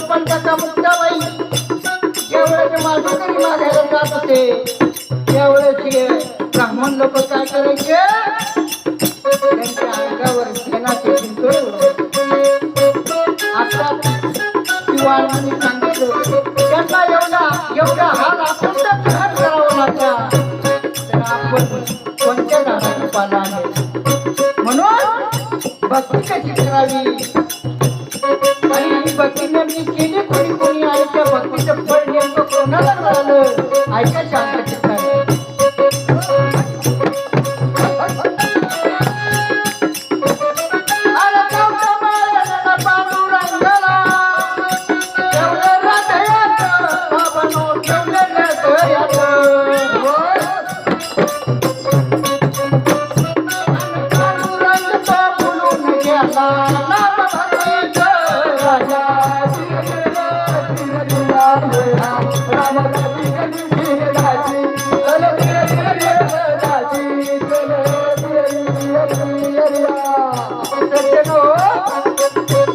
पण त्याचा मुक्ता बाई. ज्यावेळेस माझं तरी माझ्याला जात होते त्यावेळेस ब्राह्मण लोक काय करायचे? आता एवढा एवढा हाल आपण सहन करावा कोणत्या झाडाचा पाला आहे म्हणून भक्ती कशी करावी? आणि ही केली कोणी कोणी भक्तीचं फळ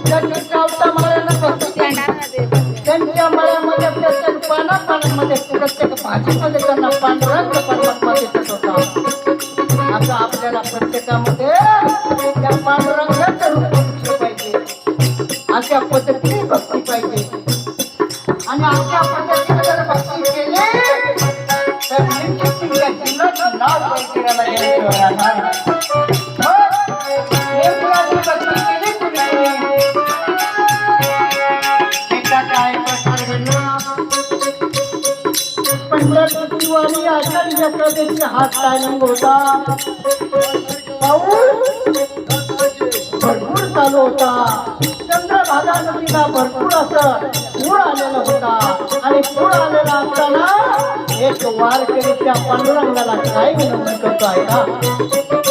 त्यांच्या गावच्या माळ्याला भक्ती मळ्यामध्ये प्रत्येक पाना पानामध्ये प्रत्येक भाजीमध्ये त्यांना पांडुरंग परमात्मा दिसत होता आता आपल्याला प्रत्येकामध्ये त्या पांडुरंगाचं रूप पाहिजे अशा पद्धतीने भक्ती पंढरपूरची वारी आषाढी जत्रादेवी हात टायमिंग होता भरपूर चालू होता. चंद्रभागा नदीला भरपूर असं पूर आलेला होता. आणि पूर आलेला असताना एक वारकरी त्या पांडुरंगाला काय विनंती करतो आहे का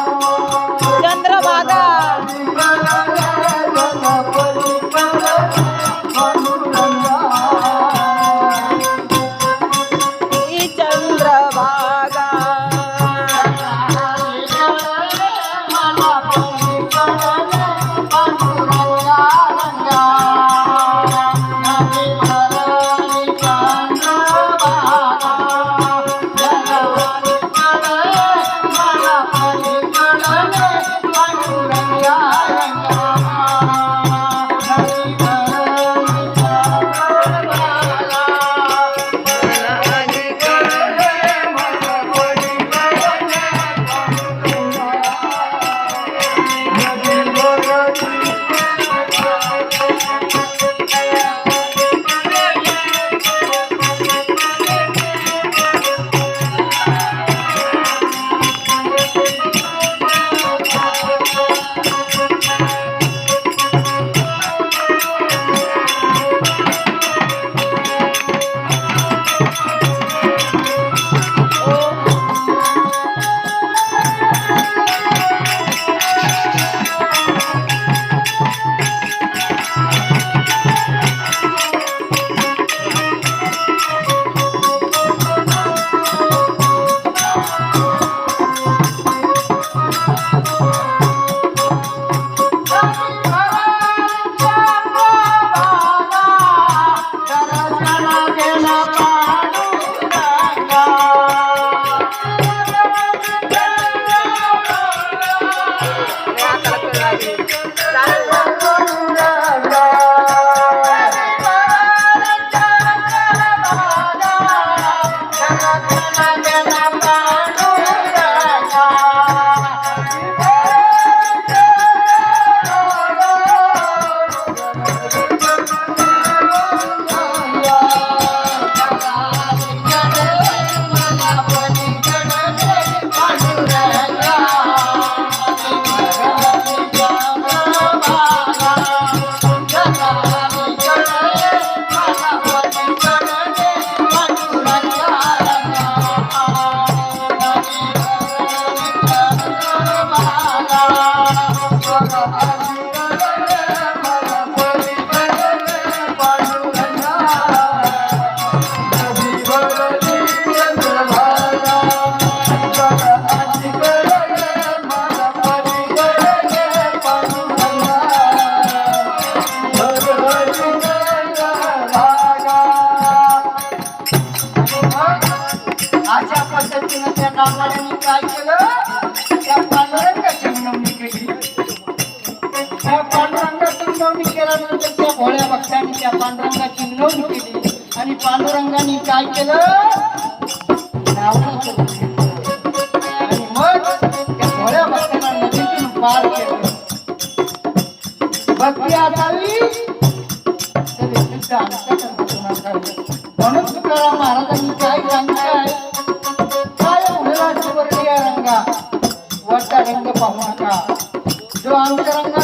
महाराजांनी काय केलं? त्या पांडुरंगाची मिळवणी केली त्या पांडुरंगाची केल्यानंतर त्या भोळ्या भक्तांनी त्या पांडुरंगाची मिळवणी केली आणि पांडुरंगाने काय केलं? आणि मग त्या भोळ्या भक्तांना नदीतून पार केलं भक्ती असावी तर म्हणून तुकाराम महाराजांनी काय सांगितलंय అంగరంగ బహుమంగ ఇదో అంగరంగ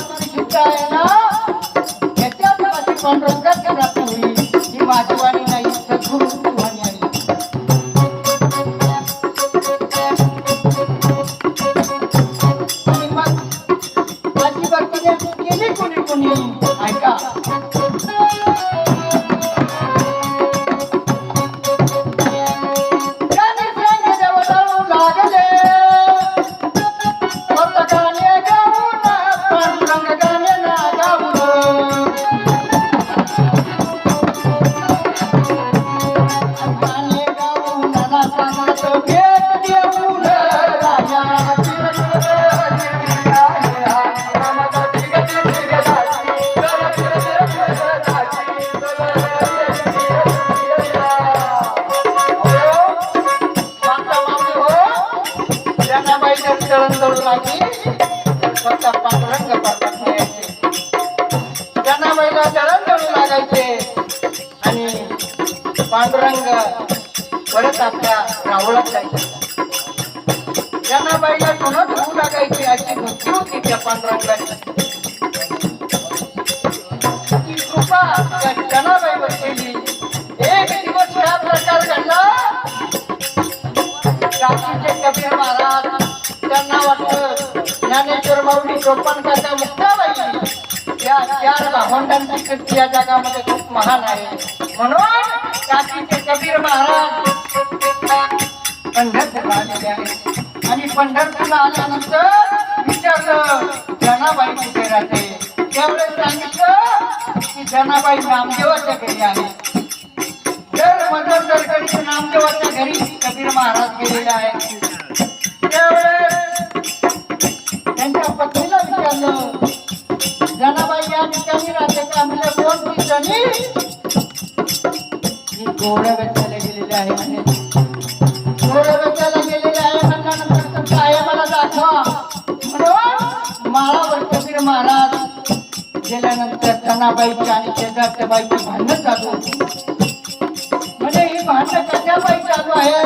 जनाबाईला पुन्हा धुवू लागायची अशी भक्ती होती त्या पांडुरंगाची. कृपा त्या जनाबाईवर केली एक दिवस ह्या प्रकार घडला. काशीचे कबीर महाराज त्यांना वाटलं ज्ञानेश्वर माऊली सोपन काका मुक्ताबाई. या चार भावंडांची कीर्ती या जगामध्ये खूप महान आहे. म्हणून काशीचे कबीर महाराज पंढरपूर आलेले आहेत आणि पंढरपूरला आल्यानंतर विचारलं जनाबाई कुठे राहते? त्यावेळेस सांगितलं की जनाबाई नामदेवाच्या घरी आहे. तर मदर सरकारी नामदेवाच्या घरी कबीर महाराज गेलेले आहेत. गेल्यानंतर तनाबाईची आणि शेजारच्याबाईची भांडणं चालू होती. म्हणजे ही भांडणं कशा बाई चालू आहे?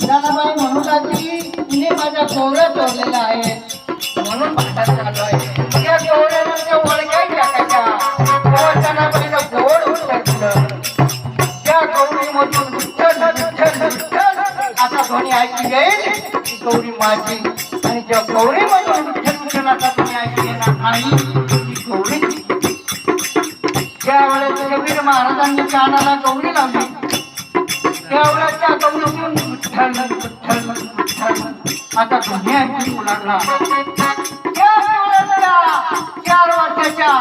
जनाबाई म्हणू लागली तिने माझ्या गोवऱ्या चोरलेल्या आहेत. म्हणून भांडण चालू आहे. त्या गोवऱ्याला त्या वळगाई टाकायच्या तेव्हा गोड उतरलं त्या गौरीमधून विठ्ठल विठ्ठल विठ्ठल असा ध्वनी ऐकली जाईल गौरी माझी आणि ज्या गौरीमधून विठ्ठल तुम्ही असा येणार नाही. गौरी. त्यावेळेस कबीर महाराजांनी कानाला गौरी लावली. त्यावेळेस त्या गौरीतून विठ्ठल विठ्ठल विठ्ठल आता तुम्ही ऐकू लागला चार वर्षाच्या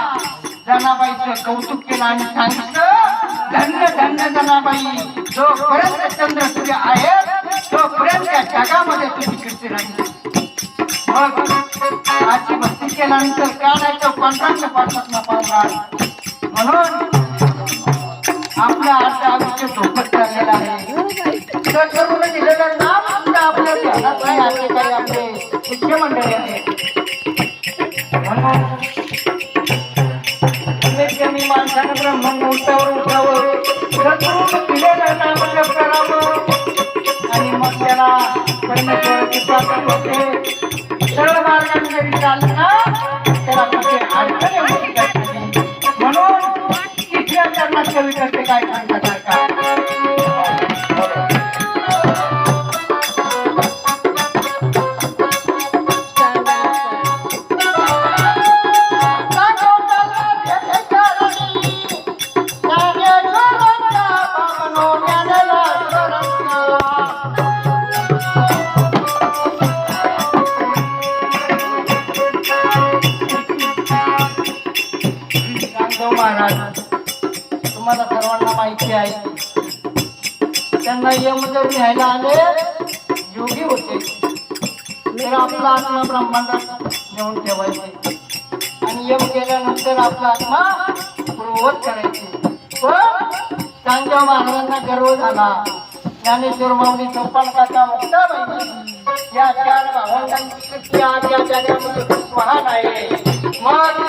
जनाबाईचं कौतुक केलं आणि सांगितलं धन्य धन्य जनाबाई जोपर्यंत चंद्र सूर्य आहे तोपर्यंत त्या जगामध्ये तुम्ही कीर्ती राहील. मग आजची भक्ती केल्यानंतर काय नाही तो पंधराशे पाठात पावणार म्हणून आपल्या आजच्या आयुष्य झोपत चाललेलं आहे. तर करून दिलेलं नाम सुद्धा आपल्या ध्यानात नाही आले काही आपले मुख्यमंडळी आहेत. म्हणून कमीत कमी माणसानं मुहूर्तावर उठावं. दिलेलं करावं. आणि मग त्याला परमेश्वराची होते कवी करते काय सांगतात ऐका रामदेव महाराज. तुम्हाला सर्वांना माहिती आहे. त्यांना यम म्हणजे जर आले योगी होते. तर आपला आत्मा ब्रह्मांडात नेऊन ठेवायचे. आणि यम केल्यानंतर आपला आत्मा पूर्ववत करायचे. पण त्यांच्या महाराजांना गर्व झाला. ज्ञानेश्वर माऊली चौपाडकाचा मुक्ता पाहिजे या चार भावंडांची कृती आज या महान आहे. मग